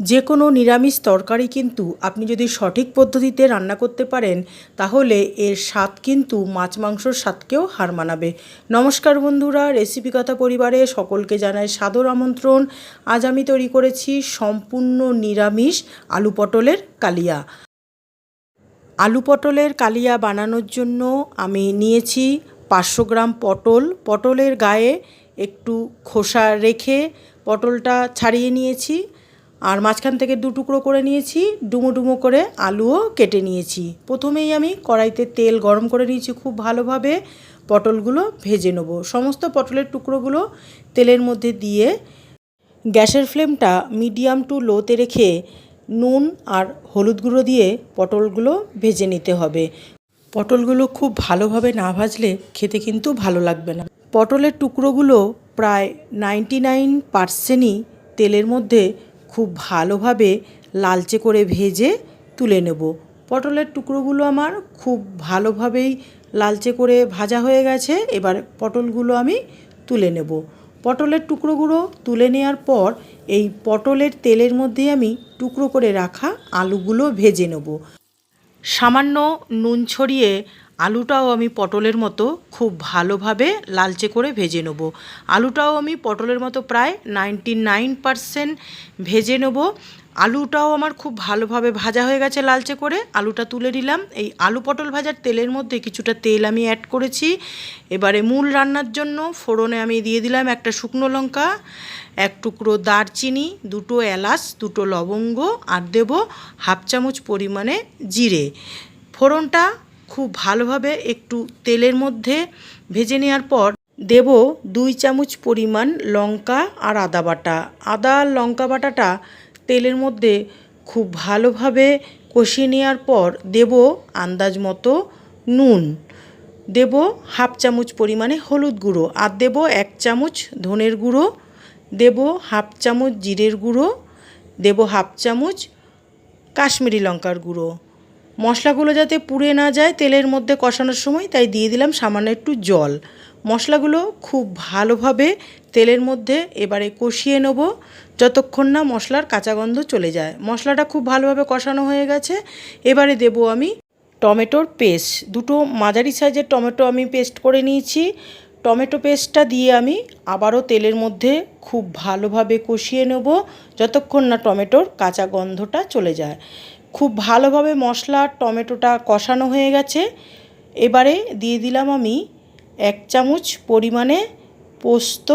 যে কোনো নিরামিষ তরকারি কিন্তু আপনি যদি সঠিক পদ্ধতিতে রান্না করতে পারেন, তাহলে এর স্বাদ কিন্তু মাছ মাংসর স্বাদকেও হার মানাবে। নমস্কার বন্ধুরা রেসিপি কথা পরিবারে সকলকে জানাই সাদর আমন্ত্রণ। আজ আমি তৈরি করেছি সম্পূর্ণ নিরামিষ আলু পটলের কালিয়া। আলু পটলের কালিয়া বানানোর জন্য আমি নিয়েছি পাঁচশো গ্রাম পটল। পটলের গায়ে একটু খোসা রেখে পটলটা ছাড়িয়ে নিয়েছি। আর মাঝখান থেকে দু টুকরো করে নিয়েছি, ডুমো ডুমো করে আলুও কেটে নিয়েছি। প্রথমেই আমি কড়াইতে তেল গরম করে নিয়েছি খুব ভালোভাবে, পটলগুলো ভেজে নেব। সমস্ত পটলের টুকরোগুলো তেলের মধ্যে দিয়ে গ্যাসের ফ্লেমটা মিডিয়াম টু লোতে রেখে নুন আর হলুদ গুঁড়ো দিয়ে পটলগুলো ভেজে নিতে হবে। পটলগুলো খুব ভালোভাবে না ভাজলে খেতে কিন্তু ভালো লাগবে না। পটলের টুকরোগুলো প্রায় নাইনটি নাইন পার্সেন্টই তেলের মধ্যে খুব ভালোভাবে লালচে করে ভেজে তুলে নেব। পটলের টুকরোগুলো আমার খুব ভালোভাবেই লালচে করে ভাজা হয়ে গেছে। এবার পটলগুলো আমি তুলে নেব। পটলের টুকরোগুলো তুলে নেওয়ার পর এই পটলের তেলের মধ্যে আমি টুকরো করে রাখা আলুগুলো ভেজে নেব। সামান্য নুন ছড়িয়ে আলুটাও আমি পটলের মতো খুব ভালোভাবে লালচে করে ভেজে নেব। আলুটাও আমি পটলের মতো প্রায় নাইনটি নাইন ভেজে নেব। আলুটাও আমার খুব ভালোভাবে ভাজা হয়ে গেছে লালচে করে। আলুটা তুলে নিলাম। এই আলু পটল ভাজার তেলের মধ্যে কিছুটা তেল আমি অ্যাড করেছি। এবারে মূল রান্নার জন্য ফোড়নে আমি দিয়ে দিলাম একটা শুকনো লঙ্কা, এক টুকরো দারচিনি, দুটো এলাচ, দুটো লবঙ্গ আর দেব হাফ চামচ পরিমাণে জিরে। ফোড়নটা খুব ভালোভাবে একটু তেলের মধ্যে ভেজে নেওয়ার পর দেব দুই চামচ পরিমাণ লঙ্কা আর আদা বাটা। আদা আর লঙ্কা বাটাটা তেলের মধ্যে খুব ভালোভাবে কষিয়ে নেওয়ার পর দেব আন্দাজ মতো নুন। দেব হাফ চামচ পরিমাণে হলুদ গুঁড়ো আর দেব এক চামচ ধনের গুঁড়ো। দেব হাফ চামচ জিরের গুঁড়ো। দেব হাফ চামচ কাশ্মীরি লঙ্কার গুঁড়ো। মশলাগুলো যাতে পুড়ে না যায় তেলের মধ্যে কষানোর সময়, তাই দিয়ে দিলাম সামান্য একটু জল। মশলাগুলো খুব ভালোভাবে তেলের মধ্যে এবারে কষিয়ে নেব, যতক্ষণ না মশলার কাঁচা গন্ধ চলে যায়। মশলাটা খুব ভালোভাবে কষানো হয়ে গেছে। এবারে দেব আমি টমেটোর পেস্ট। দুটো মাঝারি সাইজের টমেটো আমি পেস্ট করে নিয়েছি। টমেটো পেস্টটা দিয়ে আমি আবারও তেলের মধ্যে খুব ভালোভাবে কষিয়ে নেব, যতক্ষণ না টমেটোর কাঁচা গন্ধটা চলে যায়। খুব ভালোভাবে মশলা, টমেটোটা কষানো হয়ে গেছে। এবারে দিয়ে দিলাম আমি এক চামচ পরিমাণে পোস্ত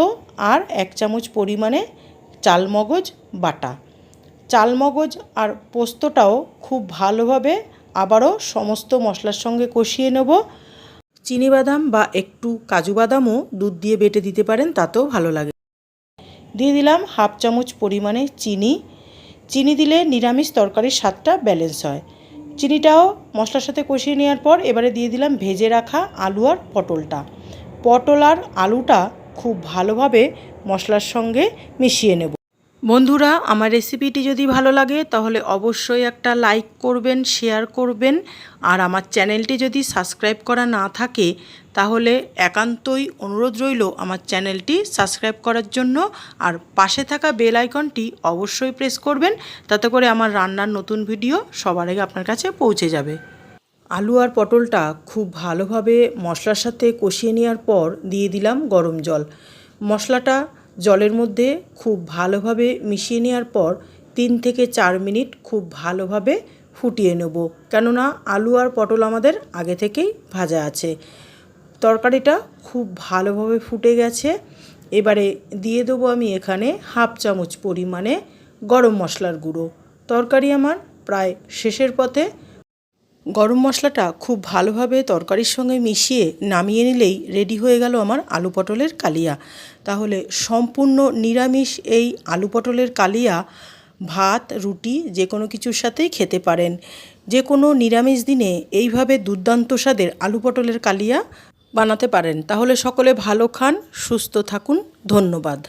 আর এক চামচ পরিমাণে চালমগজ বাটা। চালমগজ আর পোস্তটাও খুব ভালোভাবে আবারও সমস্ত মশলার সঙ্গে কষিয়ে নেব। চিনি বাদাম বা একটু কাজু বাদামও দুধ দিয়ে বেটে দিতে পারেন, তাতেও ভালো লাগে। দিয়ে দিলাম হাফ চামচ পরিমাণে চিনি। চিনি দিলে নিরামিষ তরকারির স্বাদটা ব্যালেন্স হয়। চিনিটাও মশলার সাথে কষিয়ে নেওয়ার পর এবারে দিয়ে দিলাম ভেজে রাখা আলু আর পটলটা। পটল আর আলুটা খুব ভালোভাবে মশলার সঙ্গে মিশিয়ে নেব। বন্ধুরা, আমার রেসিপিটি যদি ভালো লাগে, তাহলে অবশ্যই একটা লাইক করবেন, শেয়ার করবেন। আর আমার চ্যানেলটি যদি সাবস্ক্রাইব করা না থাকে, তাহলে একান্তই অনুরোধ রইল আমার চ্যানেলটি সাবস্ক্রাইব করার জন্য। আর পাশে থাকা বেল আইকনটি অবশ্যই প্রেস করবেন, তাতে করে আমার রান্নার নতুন ভিডিও সবার আগে আপনার কাছে পৌঁছে যাবে। আলু আর পটলটা খুব ভালোভাবে মশলার সাথে কষিয়ে নেওয়ার পর দিয়ে দিলাম গরম জল। মশলাটা জলের মধ্যে খুব ভালোভাবে মিশিয়ে নেওয়ার পর তিন থেকে চার মিনিট খুব ভালোভাবে ফুটিয়ে নেব। কেননা আলু আর পটল আমাদের আগে থেকেই ভাজা আছে। তরকারিটা খুব ভালোভাবে ফুটে গেছে। এবারে দিয়ে দেবো আমি এখানে হাফ চামচ পরিমাণে গরম মশলার গুঁড়ো। তরকারি আমার প্রায় শেষের পথে গরম মশলাটা খুব ভালোভাবে তরকারির সঙ্গে মিশিয়ে নামিয়ে নিলেই রেডি হয়ে গেল আমার আলু পটলের কালিয়া। তাহলে সম্পূর্ণ নিরামিষ এই আলু পটলের কালিয়া, ভাত, রুটি যে কোনো কিছুর সাথেই খেতে পারেন। যে কোনো নিরামিষ দিনে এইভাবে দুর্দান্ত স্বাদের আলু পটলের কালিয়া বানাতে পারেন। তাহলে সকলে ভালো খান, সুস্থ থাকুন, ধন্যবাদ।